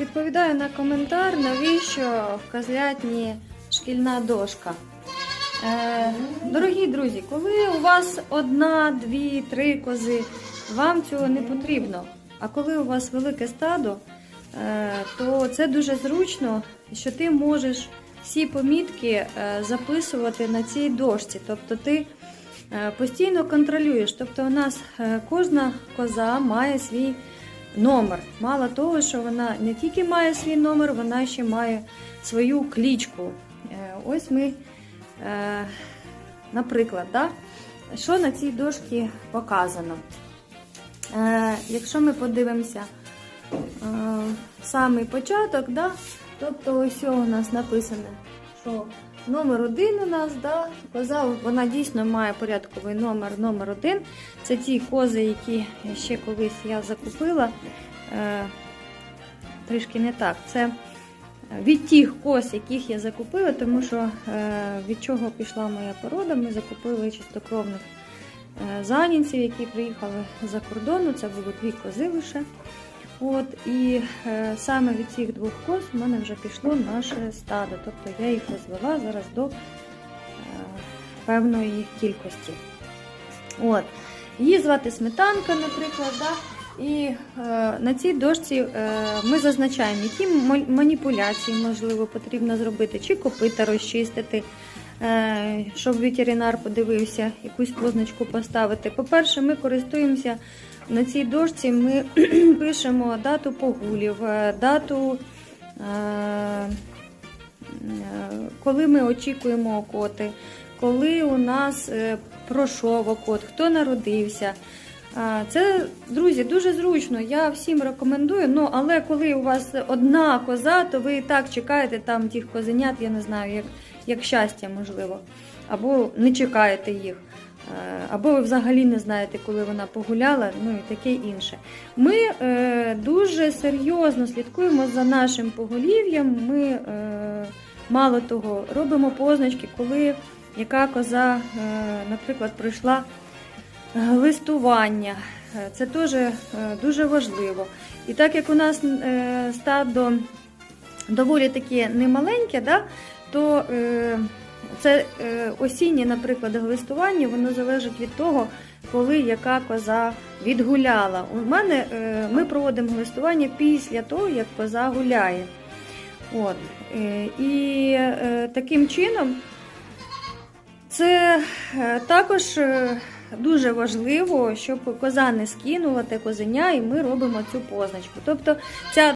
відповідаю на коментар, навіщо в козлятні шкільна дошка. Е, дорогі друзі, коли у вас одна, дві, три кози, вам цього не потрібно. А коли у вас велике стадо, е, то це дуже зручно, що ти можеш всі помітки е, записувати на цій дошці. Тобто ти е, постійно контролюєш. Тобто у нас е, кожна коза має свій номер. Мало того, що вона не тільки має свій номер, вона ще має свою клічку. Е, Ось ми, е, наприклад, да? що на цій дошці показано. Е, Якщо ми подивимося самий початок, да? тобто ось у нас написано, що номер один у нас, да? коза, вона дійсно має порядковий номер номер один. Це ті кози, які ще колись я закупила. Е, трішки не так. Це від тих коз, яких я закупила, тому що е, від чого пішла моя порода, ми закупили чистокровних е, занінців, які приїхали за кордону. Це було дві кози лише. От, і е, саме від цих двох коз в мене вже пішло наше стадо. Тобто я їх розвела зараз до е, певної кількості. От. Її звати сметанка, наприклад. Да? І е, на цій дошці е, ми зазначаємо, які маніпуляції можливо потрібно зробити, чи копита розчистити, щоб ветеринар подивився, якусь позначку поставити. По-перше, ми користуємося на цій дошці, ми пишемо дату погулів, е, дату. Е, Е, коли ми очікуємо окоти, коли у нас е, пройшов окот, хто народився. Це, друзі, дуже зручно. Я всім рекомендую. Ну, але коли у вас одна коза, то ви і так чекаєте там тих козенят, я не знаю, як, як щастя, можливо. Або не чекаєте їх. Або ви взагалі не знаєте, коли вона погуляла, ну і таке інше. Ми е, дуже серйозно слідкуємо за нашим поголів'ям. Ми, е, мало того, робимо позначки, коли яка коза, е, наприклад, пройшла листування. Це теж е, дуже важливо. І так як у нас е, стадо доволі таке немаленьке, да, то е, це осіннє, наприклад, глистування, воно залежить від того, коли яка коза відгуляла. У мене ми проводимо глистування після того, як коза гуляє. От. І таким чином це також дуже важливо, щоб коза не скинула те козеня, і ми робимо цю позначку. Тобто ця